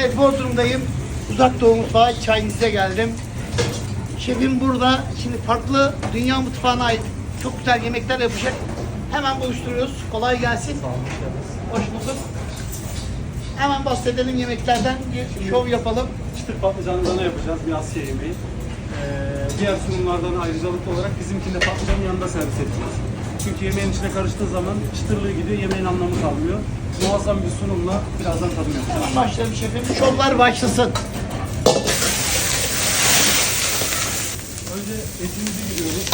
Evet Bodrum'dayım. Uzak Doğu Mutfağı Chinese geldim. Şefim burada. Şimdi farklı dünya mutfağına ait çok güzel yemekler yapacak. Hemen buluşturuyoruz. Kolay gelsin. Hoş bulduk. Hemen bahsedelim yemeklerden. Bir şov yapalım. Çıtır patlıcanından yapacağız bir Asya yemeği. Ee, diğer sunumlardan ayrıcalıklı olarak bizimkinde patlıcanın yanında servis edeceğiz. Çünkü yemeğin içine karıştığı zaman çıtırlığı gidiyor, yemeğin anlamı kalmıyor. Muazzam bir sunumla birazdan tadım yapacağız. Hemen başlayalım şefim. Şovlar başlasın. Önce etimizi giriyoruz.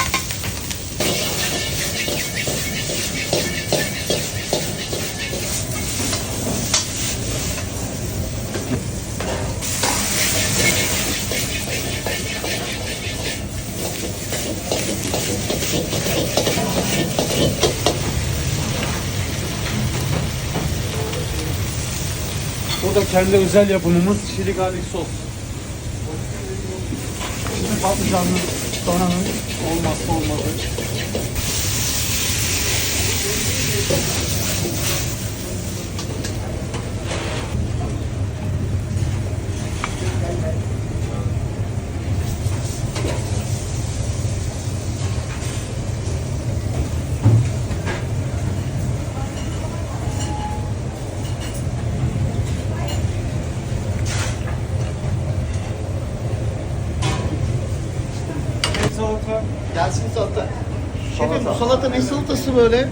Bu da kendi özel yapımımız çili garlic sos. Şimdi patlıcanlı donanın olmazsa Salata. Gelsin salata. Şefim bu salata ne salatası böyle?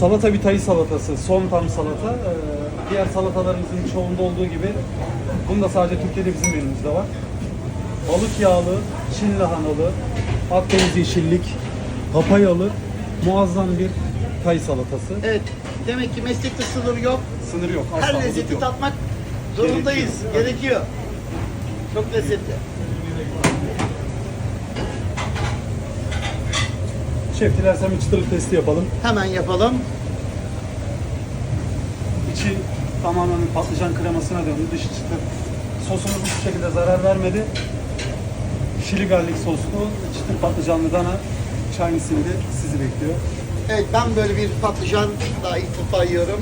Salata bir tayı salatası, son tam salata. Ee, diğer salatalarımızın çoğunda olduğu gibi bunu da sadece Türkiye'de bizim menümüzde var. Balık yağlı, Çin lahanalı, Akdeniz yeşillik, papayalı, muazzam bir tay salatası. Evet. Demek ki meslekte sınır yok. Sınır yok, Her lezzeti yok. tatmak zorundayız. Gerekiyor. Gerekiyor. Çok lezzetli. Şef dilersen bir çıtırlık testi yapalım. Hemen yapalım. İçi tamamen patlıcan kremasına döndü, dışı çıtır. Sosumuz hiçbir şekilde zarar vermedi. Şili garlic soslu, çıtır patlıcanlı dana Chinese'inde sizi bekliyor. Evet ben böyle bir patlıcan daha ilk defa yiyorum.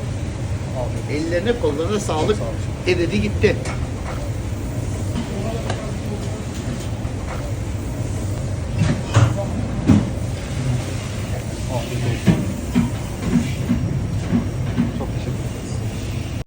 Ellerine kollarına sağlık. Sağ. Eridi gitti. 哦对对。